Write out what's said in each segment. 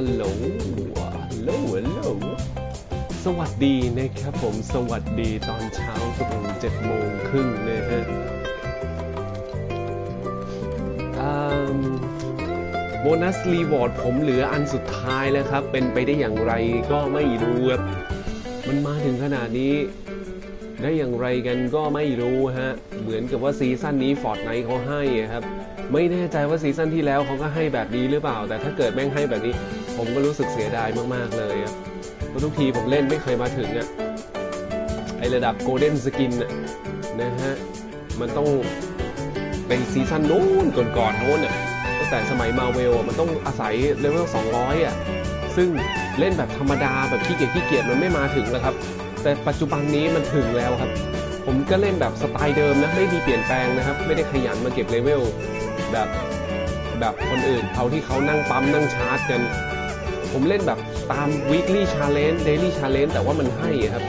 ฮัลโหลฮัลโหลฮัลโหลสวัสดีนะครับผมสวัสดีตอนเช้าตรงเจ็ดโมงครึ่งนะฮะอืมโบนัสรีวอร์ดผมเหลืออันสุดท้ายแล้วครับ เป็นไปได้อย่างไรก็ไม่รู้ครับมันมาถึงขนาดนี้ ได้อย่างไรกันก็ไม่รู้ฮะ เหมือนกับว่าซีซั่นนี้ฟอร์ดไนท์เขาให้ครับ ไม่แน่ใจว่าซีซั่นที่แล้วเขาก็ให้แบบนี้หรือเปล่า แต่ถ้าเกิดแม่งให้แบบนี้ ผมก็รู้สึกเสียดายมากๆเลยครับเพราะทุกทีผมเล่นไม่เคยมาถึงอะไอระดับโกลเด้นสกินอะนะฮะ มันต้องเป็นซีซั่นนู้นก่อนๆโน้นอะตั้งแต่สมัยมาเวลมันต้องอาศัยเลเวล 200อะซึ่งเล่นแบบธรรมดาแบบขี้เกียจขี้เกียจมันไม่มาถึงแล้วครับ แต่ปัจจุบันนี้มันถึงแล้วครับ ผมก็เล่นแบบสไตล์เดิมนะไม่มีเปลี่ยนแปลงนะครับ ไม่ได้ขยันมาเก็บเลเวลแบบแบบคนอื่นเขาที่เขานั่งปั๊มนั่งชาร์จกัน ผมเล่นแบบตาม weekly challenge daily challenge แต่ว่ามันให้ครับ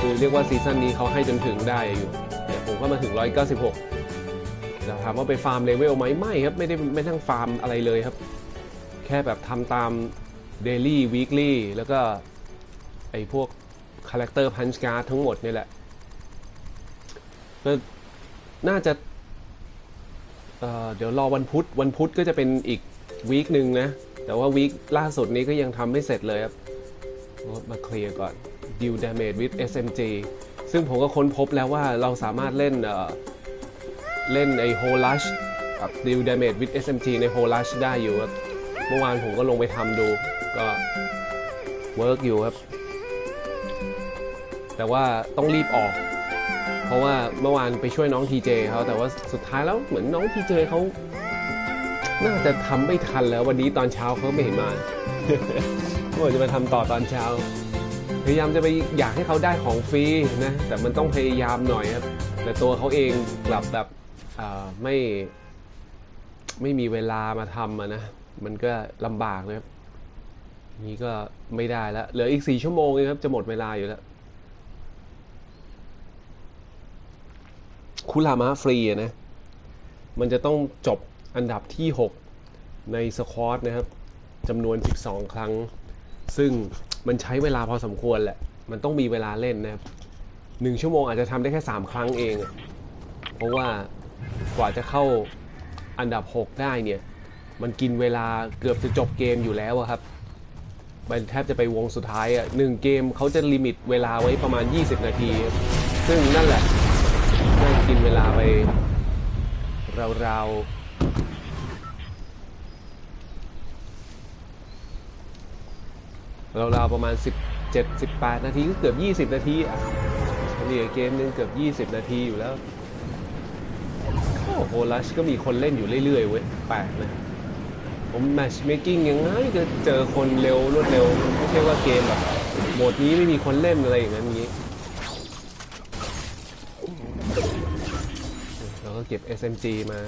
คือเรียกว่าซีซั่นนี้เขาให้จนถึงได้อยู่แต่ผมก็มาถึง 196แต่ถามว่าไปฟาร์มเลเวลไหมไม่ครับ ไม่ได้ไม่ทั้งฟาร์มอะไรเลยครับ แค่แบบทำตาม daily weekly แล้วก็ไอ้พวกคาแรคเตอร์พันช์การ์ดทั้งหมดนี่แหละก็น่าจะเเดี๋ยวรอวันพุธวันพุธก็จะเป็นอีกวีคหนึ่งนะ แต่ว่าวีคล่าสุดนี้ก็ยังทำไม่เสร็จเลยครับมาเคลียร์ก่อน Deal Damage with SMG ซึ่งผมก็ค้นพบแล้วว่าเราสามารถเล่นเอ่อเล่นไอ้ Whole Rush กับ Deal Damage with SMG ใน Whole Rush ได้อยู่ครับ เมื่อวานผมก็ลงไปทำดู ก็เวิร์กอยู่ครับ แต่ว่าต้องรีบออก เพราะว่าเมื่อวานไปช่วยน้องทีเจเขาแต่ว่าสุดท้ายแล้วเหมือนน้องทีเจเขา น่าจะทำไม่ทันแล้ววันนี้ตอนเช้าเขาไม่เห็นมาเขาบอกจะมาทำต่อตอนเช้า พยายามจะไปอยากให้เขาได้ของฟรีนะ แต่มันต้องพยายามหน่อยครับ แต่ตัวเขาเองกลับแบบไม่ ไม่มีเวลามาทำนะ มันก็ลำบากนะครับนี่ก็ไม่ได้แล้วเหลืออีกสี่ชั่วโมงเองครับ จะหมดเวลาอยู่แล้ว คุรามะฟรีนะ มันจะต้องจบ อันดับที่ 6 ในสควอตนะครับจำนวน 12 ครั้ง ซึ่งมันใช้เวลาพอสมควรแหละ มันต้องมีเวลาเล่นนะครับหนึ่งชั่วโมงอาจจะทำได้แค่ 3 ครั้งเอง เพราะว่ากว่าจะเข้าอันดับ 6 ได้เนี่ย มันกินเวลาเกือบจะจบเกมอยู่แล้วครับ มันแทบจะไปวงสุดท้ายอะหนึ่งเกมเขาจะลิมิตเวลาไว้ประมาณ 20 นาที ซึ่งนั่นแหละน่ากินเวลาไปราวๆ เราวๆประมาณ 17 18 นาทีก็เกือบ 20 นาทีอะเฉลี่ยเกมหนึงเกือบ 20 นาทีอยู่แล้ว โอ้โหลัชก็มีคนเล่นอยู่เรื่อยๆเว้ยแปลกนะผมแมชเมคกิ้งยังไงก็เจอคนเร็วรวดเร็ว ไม่ใช่ว่าเกมแบบโหมดนี้ไม่มีคนเล่นอะไรอย่างนั้นงี้แล้วก็เก็บ SMG มา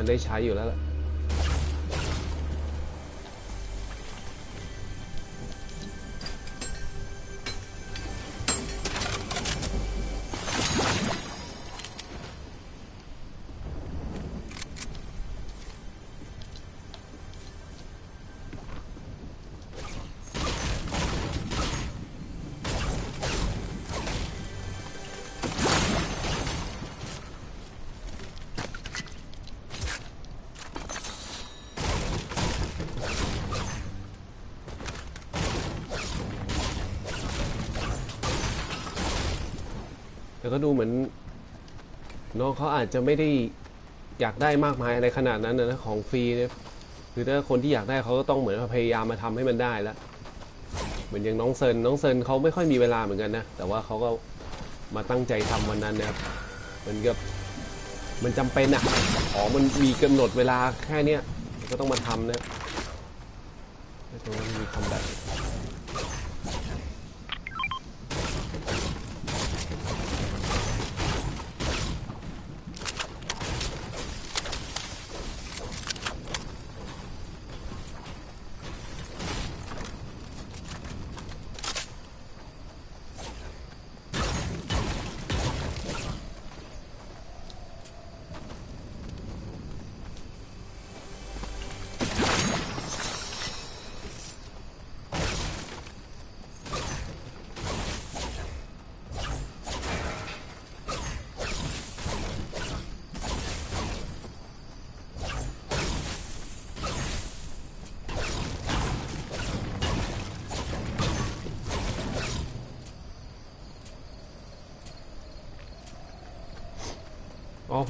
มันได้ใช้อยู่แล้วล่ะ ก็ดูเหมือนน้องเขาอาจจะไม่ได้อยากได้มากมายอะไรขนาดนั้นนะของฟรีเนี่ยคือถ้าคนที่อยากได้เขาก็ต้องเหมือนพยายามมาทำให้มันได้แล้วเหมือนอย่างน้องเซินน้องเซินเขาไม่ค่อยมีเวลาเหมือนกันนะแต่ว่าเขาก็มาตั้งใจทำวันนั้นนะครับเหมือนกับมันจำเป็นอะอ๋อมันมีกำหนดเวลาแค่เนี้ยก็ต้องมาทำนะตรงนั้นมีคอมแบท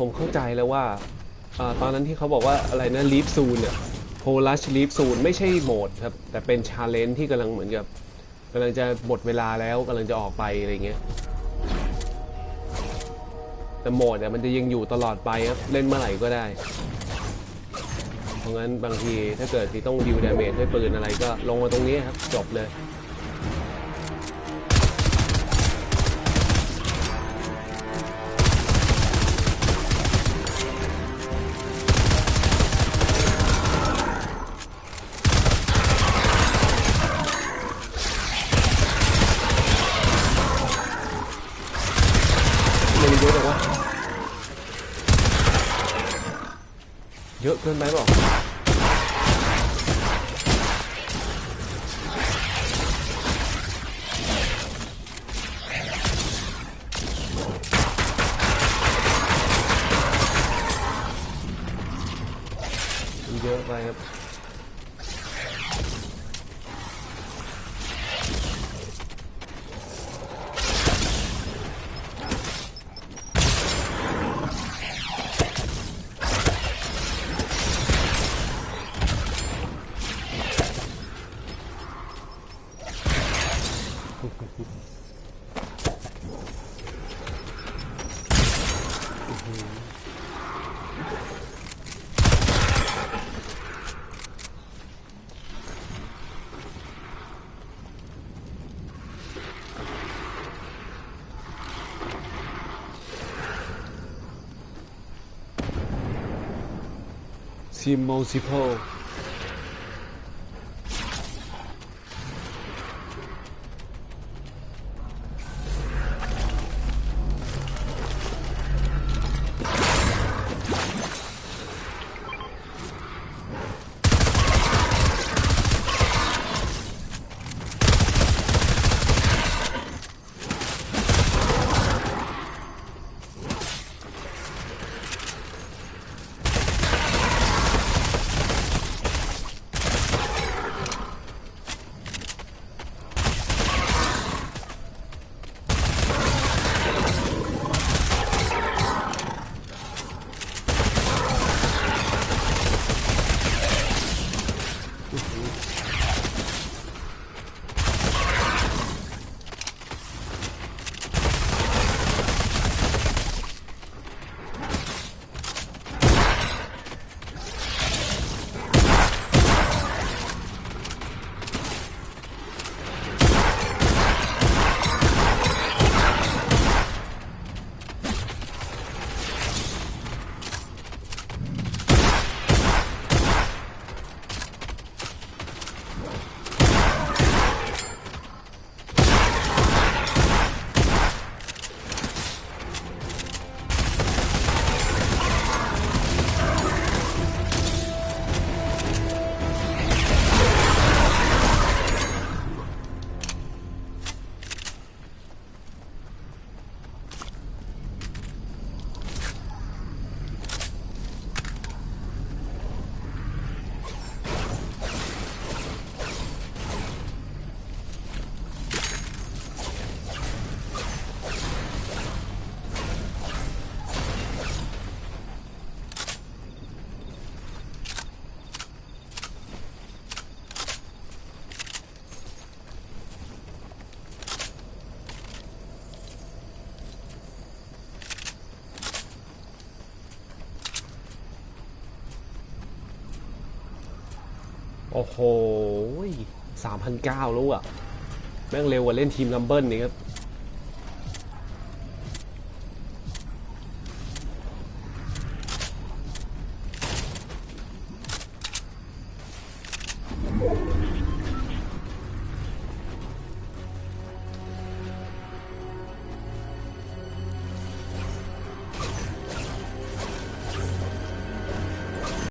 ผมเข้าใจแล้วว่าอตอนนั้นที่เขาบอกว่าอะไรนะ leap soon เนี่ย Polish leap soon ไม่ใช่โหมดครับ แต่เป็น challenge ที่กำลังเหมือนกับกำลังจะหมดเวลาแล้วกำลังจะออกไปอะไรเงี้ยแต่โหมดเนี่ยมันจะยังอยู่ตลอดไปครับ เล่นเมื่อไหร่ก็ได้ เพราะงั้นบางทีถ้าเกิดที่ต้องดิวดาเมจด้วยปืนอะไรก็ลงมาตรงนี้ครับ จบเลย มันเยอะจังวะ เยอ โอ้โหสามพันเก้าล้วอะแม่งเร็วกว่าเล่นทีมลัมเบิลนี่ครับ